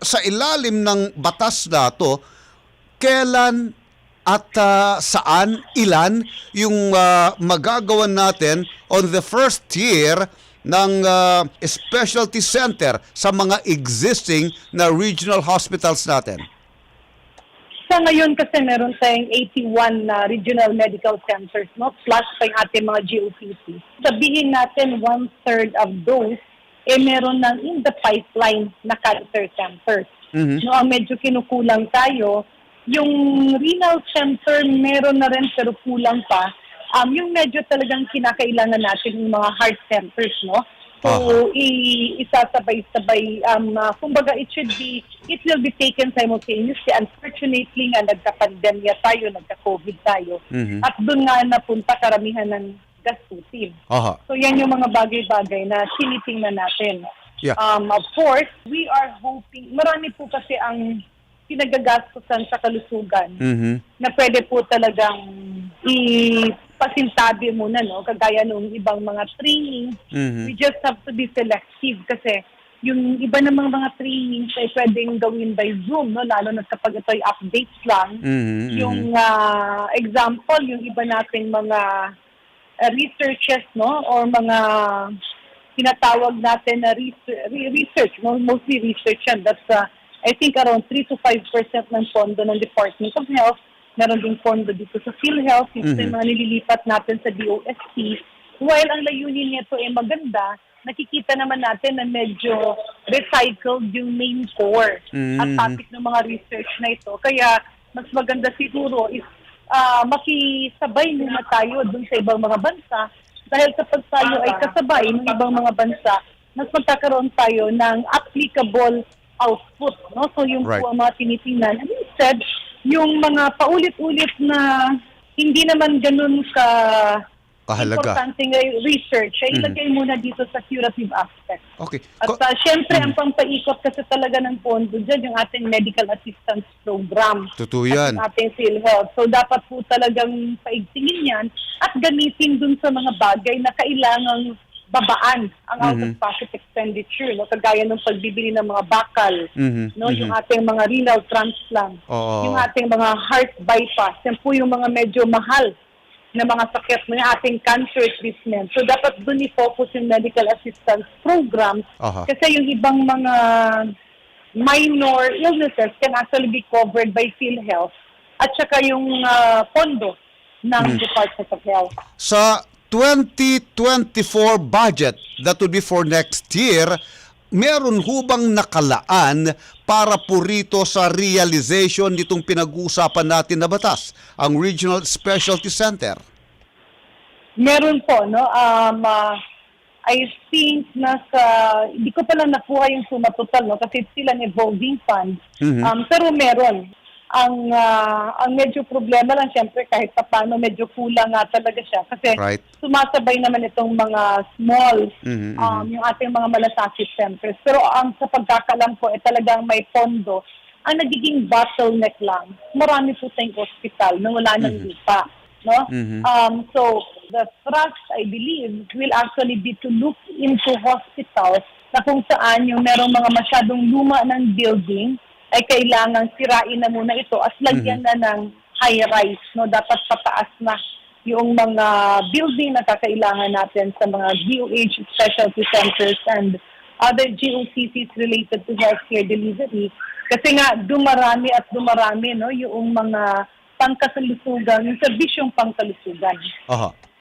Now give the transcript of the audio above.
sa ilalim ng batas na to, kailan at ah, saan, ilan yung ah, magagawan natin on the first year ng ah, specialty center sa mga existing na regional hospitals natin? Sa ngayon kasi meron tayong 81 na regional medical centers, no? plus pa yung ating mga GOCC. Sabihin natin one-third of those, eh meron ng in the pipeline na cancer centers. Mhm. No, ang medyo kinukulang tayo, yung renal center meron na rin pero kulang pa. Um, yung medyo talagang kinakailangan natin yung mga heart centers, no? So, Aha. i- isasabay-sabay, um, uh, kumbaga it should be, it will be taken simultaneously. Unfortunately nga, nagka-pandemya tayo, nagka-COVID tayo. Mhm. At doon nga napunta karamihan ng gastusin. Aha. So yan yung mga bagay-bagay na tinitingnan natin. Yeah. Um, of course, we are hoping, marami po kasi ang pinagagastusan sa kalusugan Mhm. na pwede po talagang ipasintabi muna, no? Kagaya nung ibang mga training. Mhm. We just have to be selective kasi yung iba namang mga trainings ay pwedeng gawin by Zoom, no? Lalo na kapag ito ay updates lang. Mhm, Yung ah, example, yung iba nating mga ah, researches, no? Or mga tinatawag natin na research, research mo- mostly research yan. That's, ah, I think, around 3 to 5% ng pondo ng Department of Health. Meron din pondo dito sa PhilHealth, yung Mhm. mga nililipat natin sa DOST. While ang layunin nito ay maganda, nakikita naman natin na medyo recycled yung main core at Mhm. topic ng mga research na ito. Kaya mas maganda siguro is ah, makisabay muna tayo dun sa ibang mga bansa dahil kapag tayo ay kasabay ng ibang mga bansa, mas magkakaroon tayo ng applicable output. No? So yung Right. po ang mga tinitingnan. And instead, yung mga paulit-ulit na hindi naman ganun ka Kahalaga. importanteng eh, research, ay ilagay muna dito sa curative aspect. Okay. At Ko- uh, syempre, ang pampaikot kasi talaga ng pondo dyan, yung ating medical assistance program. Totoo At yan. yung ating PhilHealth. So, dapat po talagang paigtingin yan at gamitin dun sa mga bagay na kailangang babaan ang Mhm. out-of-pocket expenditure. No? Kagaya ng pagbibili ng mga bakal, Mhm, no? mhm. yung ating mga renal transplant, Oo. yung ating mga heart bypass, yan po yung mga medyo mahal na mga sakit yung ating cancer treatment. So, dapat dun i-focus yung medical assistance programs Aha. kasi yung ibang mga minor illnesses can actually be covered by PhilHealth at saka yung ah, pondo ng Department of Health. Sa 2024 budget that would be for next year, meron hubang nakalaan para po rito sa realization nitong pinag-uusapan natin na batas, ang Regional Specialty Center? Meron po, no? Um, ah, I think nasa, hindi ko pa lang nakuha yung suma total, no? Kasi still an evolving fund. Mhm. Um, pero meron. Ang ah, ang medyo problema lang, syempre, kahit pa paano, medyo kulang nga talaga siya. Kasi Right. sumasabay naman itong mga small, Mhm, um, yung ating mga malasakit centers. Pero ang sa pagkakalam ko, eh, talagang may pondo. Ang nagiging bottleneck lang, marami po tayong hospital na wala ng lupa. No? Mhm. Um, so, the thrust, I believe, will actually be to look into hospitals na kung saan yung merong mga masyadong luma ng building ay kailangan sirain na muna ito at lagyan na ng high-rise. No? Dapat pataas na yung mga building na kakailangan natin sa mga DOH specialty centers and other GOCCs related to healthcare delivery. Kasi nga, dumarami at dumarami no, yung mga pangkasalusugan, yung serbisyong pangkalusugan. Aha.